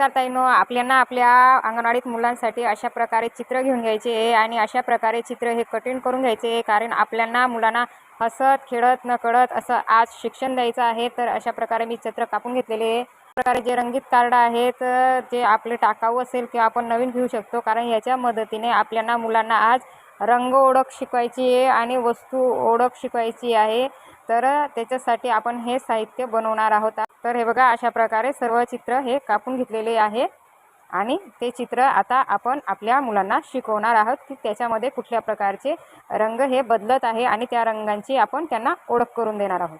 नमस्कार ताईनो आपल्याला आपल्या अंगणवाडीत मुलांसाठी अशा प्रकारे चित्र घेऊन घ्यायचे आहे आणि अशा प्रकारे चित्र हे कठीण करून घ्यायचे आहे कारण आपल्याला मुलांना हसत खेळत न कळत असं आज शिक्षण द्यायचं आहे तर अशा प्रकारे मी चित्र कापून घेतलेले आहे. प्रकारे जे रंगीत कार्ड आहेत जे आपले टाकाऊ असेल किंवा आपण नवीन घेऊ शकतो कारण याच्या मदतीने आपल्याला मुलांना आज रंग ओळख शिकवायची आहे आणि वस्तू ओळख शिकवायची आहे. तर त्याच्यासाठी आपण हे साहित्य बनवणार आहोत. तर हे बघा अशा प्रकारे सर्व चित्र हे कापून घेतलेले आहे. आणि ते चित्र आता आपण आपल्या मुलांना शिकवणार आहोत की त्याच्यामध्ये कुठल्या प्रकारचे रंग हे बदलत आहे आणि त्या रंगांची आपण त्यांना ओळख करून देणार आहोत.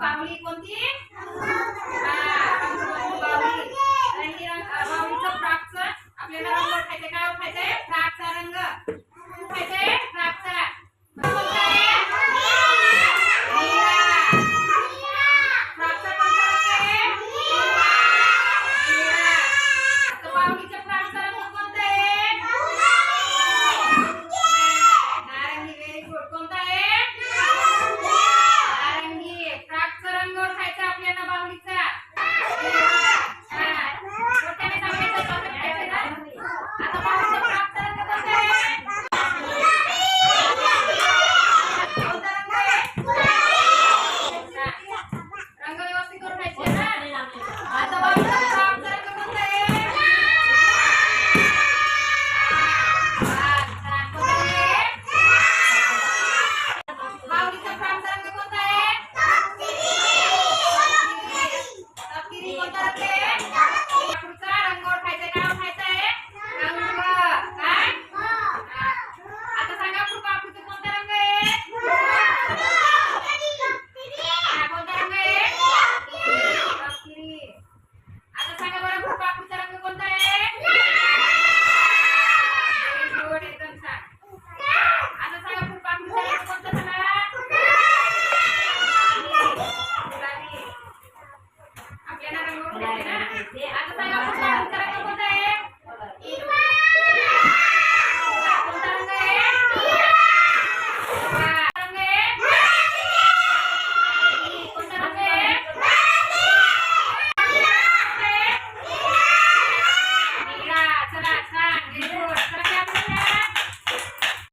保利公店。Okay.